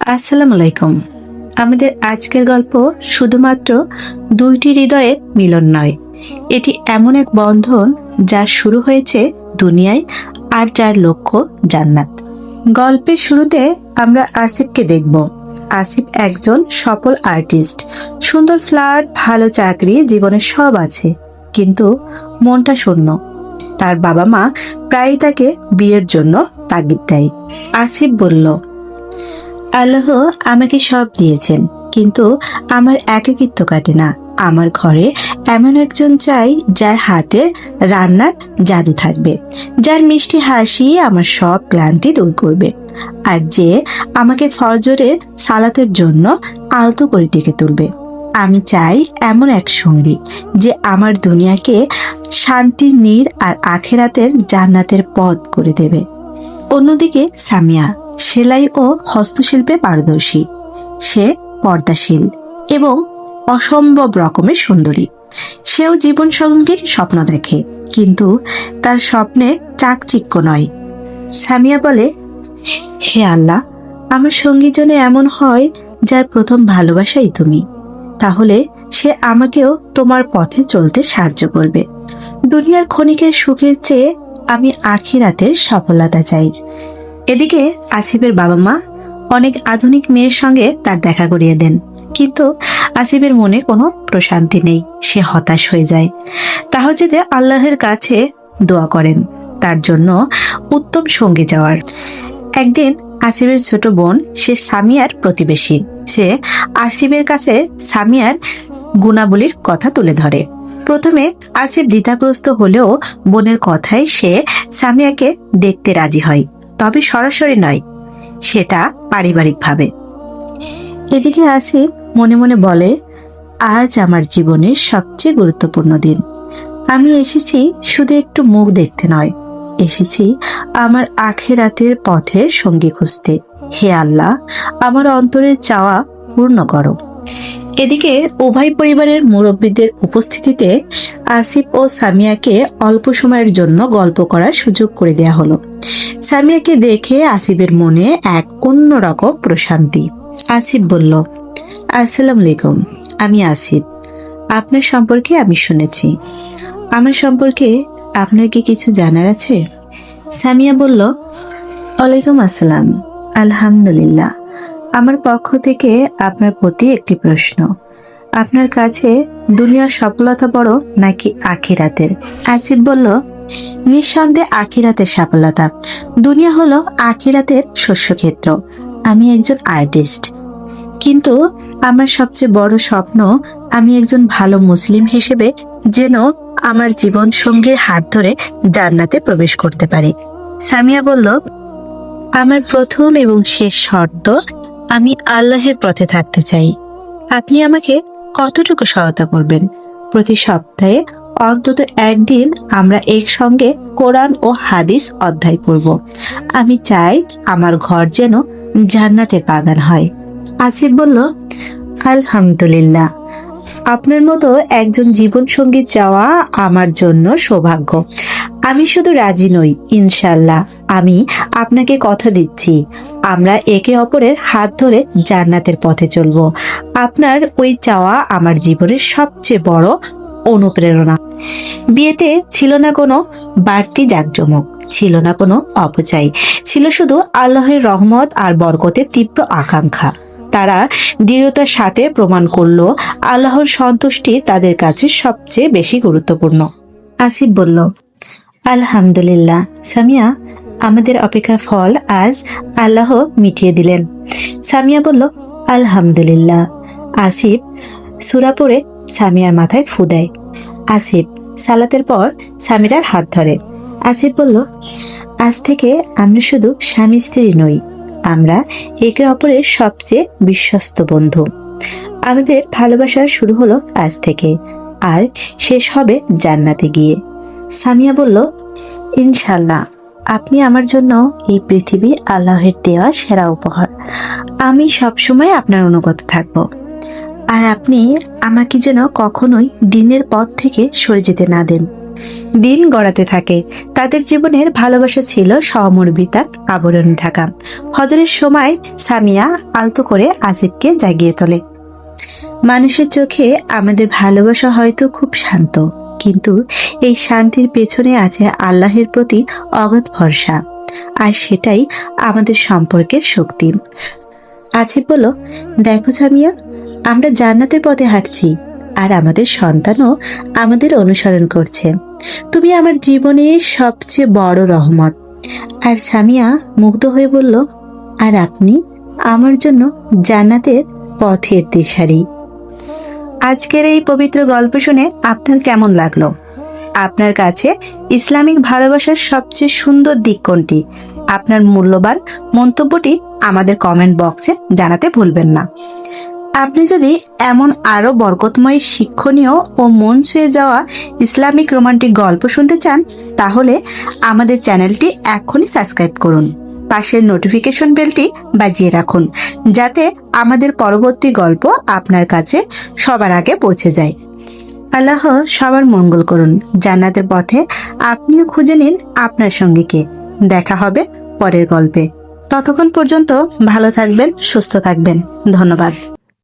আসসালামু আলাইকুম। আমাদের আজকের গল্প শুধুমাত্র দুইটি হৃদয়ের মিলন নয়। এটি এমন এক বন্ধন যা শুরু হয়েছে দুনিয়ায় আর যার লক্ষ্য জান্নাত। গল্পের শুরুতে আমরা আসিফকে দেখব। আসিফ একজন সফল আর্টিস্ট। সুন্দর ফ্ল্যাট, ভালো চাকরি, জীবনে সব আছে। কিন্তু মনটা শূন্য। তার বাবা মা প্রায়ই তাকে বিয়ের জন্য তাগিদ দেয়। আসিফ বলল আল্লাহ আমাকে সব দিয়েছেন, কিন্তু আমার একাকিত্ব কাটে না। আমার ঘরে এমন একজন চাই যার হাতে রান্নার জাদু থাকবে, যার মিষ্টি হাসি আমার সব ক্লান্তি দূর করবে, আর যে আমাকে ফজরের সালাতের জন্য আলতো করে ডেকে তুলবে। আমি চাই এমন এক সঙ্গী যে আমার দুনিয়াকে শান্তির নীড় আর আখেরাতের জান্নাতের পথ করে দেবে। অন্যদিকে সামিয়া সেলাই ও হস্তশিল্পে পারদর্শী। সে পর্দাশীল এবং অসম্ভব রকমের সুন্দরী। সেও জীবন সঙ্গীর স্বপ্ন দেখে, কিন্তু তার স্বপ্নে চাকচিক্য নয়। সামিয়া বলে, হে আল্লাহ, আমার সঙ্গী যেন এমন হয় যার প্রথম ভালোবাসাই তুমি। তাহলে সে আমাকেও তোমার পথে চলতে সাহায্য করবে। দুনিয়ার ক্ষণিকের সুখের চেয়ে আমি আখিরাতের সফলতা চাই। এদিকে আসিফের বাবা মা অনেক আধুনিক মেয়ের সঙ্গে তার দেখা করিয়ে দেন। কিন্তু আসিফের মনে কোনো প্রশান্তি নেই, সে হতাশ হয়ে যায়। তাহজিদে আল্লাহের কাছে দোয়া করেন, তার জন্য উত্তম সঙ্গী যাওয়ার। একদিন আসিফের ছোট বোন, সে সামিয়ার প্রতিবেশী, সে আসিফের কাছে সামিয়ার গুণাবলীর কথা তুলে ধরে। প্রথমে আসিফ দ্বিধাগ্রস্ত হলেও বোনের কথায় সে সামিয়াকে দেখতে রাজি হয়। তবে সরাসরি নয়, সেটা পারিবারিকভাবে। এদিকে আসিফ মনে মনে বলে, আজ আমার জীবনের সবচেয়ে গুরুত্বপূর্ণ দিন। আমি এসেছি শুধু একটু মুখ দেখতে নয়, এসেছি আমার আখেরাতের পথের সঙ্গী খুঁজতে। হে আল্লাহ, আমার অন্তরের চাওয়া পূর্ণ করো। এদিকে উভয় পরিবারের মুরব্বীদের উপস্থিতিতে আসিফ ও সামিয়াকে অল্প সময়ের জন্য গল্প করার সুযোগ করে দেয়া হলো। সামিয়াকে দেখে আসিফের মনে এক অন্যরকম প্রশান্তি। আসিফ বলল, আসসালামু আলাইকুম, আমি আসিফ। আপনার সম্পর্কে আমি শুনেছি। আমার সম্পর্কে আপনার কি কিছু জানার আছে? সামিয়া বলল, ওয়ালাইকুম আসসালাম, আলহামদুলিল্লাহ। আমার পক্ষ থেকে আপনার প্রতি একটি প্রশ্ন। আপনার কাছে দুনিয়ার সফলতা বড় নাকি আখিরাতের? আসিফ বলল নিঃসন্দেহে আখিরাতের সফলতা। দুনিয়া হলো আখিরাতের শস্যক্ষেত্র। আমি একজন আর্টিস্ট। কিন্তু আমার সবচেয়ে বড় স্বপ্ন, আমি একজন ভালো মুসলিম হিসেবে যেন আমার জীবন সঙ্গীর হাত ধরে জান্নাতে প্রবেশ করতে পারি। সামিয়া বলল, আমার প্রথম এবং শেষ শর্ত, আমি আল্লাহের পথে থাকতে চাই। আপনি আমাকে কতটুকু সহায়তা করবেন? প্রতি সপ্তাহে অন্তত একদিন আমরা একসঙ্গে কোরআন ও হাদিস অধ্যায় করব। আমি চাই আমার ঘর যেন জান্নাতের বাগান হয়। আসিফ বলল, আলহামদুলিল্লাহ। আপনার মতো একজন জীবন সঙ্গী চাওয়া আমার জন্য সৌভাগ্য। আমি শুধু রাজি নই ইনশাল্লাহ আমি আপনাকে কথা দিচ্ছি। আমরা একে অপরের হাত ধরে জান্নাতের পথে চলব। আপনার ওই চাওয়া আমার জীবনের সবচেয়ে বড় অনুপ্রেরণা। বিয়েতে ছিল না কোনো বাড়তি জাকজমক, ছিল না কোনো অপচয়, ছিল শুধু আল্লাহের রহমত আর বরকতের তীব্র আকাঙ্ক্ষা। তারা দৃঢ়তার সাথে প্রমাণ করল আল্লাহর সন্তুষ্টি তাদের কাছে সবচেয়ে বেশি গুরুত্বপূর্ণ। আসিফ বলল, আলহামদুলিল্লাহ, সামিয়া, আমাদের অপেক্ষার ফল আজ আল্লাহ মিটিয়ে দিলেন। সামিয়া বলল, আলহামদুলিল্লাহ। আসিফ সুরা পড়ে সামিয়ার মাথায় ফু দেয়। আসিফ সালাতের পর সামিরার হাত ধরে। আসিফ বলল, আজ থেকে আমরা শুধু স্বামী স্ত্রী নই, আমরা একে অপরের সবচেয়ে বিশ্বস্ত বন্ধু। আমাদের ভালোবাসা শুরু হলো আজ থেকে, আর শেষ হবে জান্নাতে গিয়ে। সামিয়া বলল ইনশাল্লাহ আপনি আমার জন্য এই পৃথিবী আল্লাহের দেওয়া সেরা উপহার। আমি সবসময় আপনার অনুগত থাকব। আর আপনি আমাকে যেন কখনোই দিনের পথ থেকে সরে যেতে না দেন। দিন গড়াতে থাকে। তাদের জীবনের ভালোবাসা ছিল সহমর্মিতার আবরণ ঢাকা। হজরের সময় সামিয়া আলতো করে আসিফকে জাগিয়ে তোলে। মানুষের চোখে আমাদের ভালোবাসা হয়তো খুব শান্ত, কিন্তু এই শান্তির পেছনে আছে আল্লাহের প্রতি অগাধ ভরসা। আর সেটাই আমাদের সম্পর্কের শক্তি। আসিফ বলো দেখো সামিয়া আমরা জান্নাতের পথে হাঁটছি আর আমাদের সন্তানও আমাদের অনুসরণ করছে। তুমি আমার জীবনের সবচেয়ে বড় রহমত। আর সামিয়া মুগ্ধ হয়ে বলল, আর আপনি আমার জন্য জান্নাতের পথের দিশারি? আজকের এই পবিত্র গল্প শুনে আপনার কেমন লাগল? আপনার কাছে ইসলামিক ভালোবাসার সবচেয়ে সুন্দর দিক কোনটি? আপনার মূল্যবান মন্তব্যটি আমাদের কমেন্ট বক্সে জানাতে ভুলবেন না। আপনি যদি এমন আরও বরকতময়, শিক্ষণীয় ও মন ছুঁয়ে যাওয়া ইসলামিক রোমান্টিক গল্প শুনতে চান, তাহলে আমাদের চ্যানেলটি এখনই সাবস্ক্রাইব করুন। পাশের নোটিফিকেশন বেলটি বাজিয়ে রাখুন, যাতে আমাদের পরবর্তী গল্প আপনার কাছে সবার আগে পৌঁছে যায়। আল্লাহ সবার মঙ্গল করুন। জান্নাতের পথে আপনিও খুঁজে নিন আপনার সঙ্গীকে। দেখা হবে পরের গল্পে। ততক্ষণ পর্যন্ত ভালো থাকবেন, সুস্থ থাকবেন। ধন্যবাদ।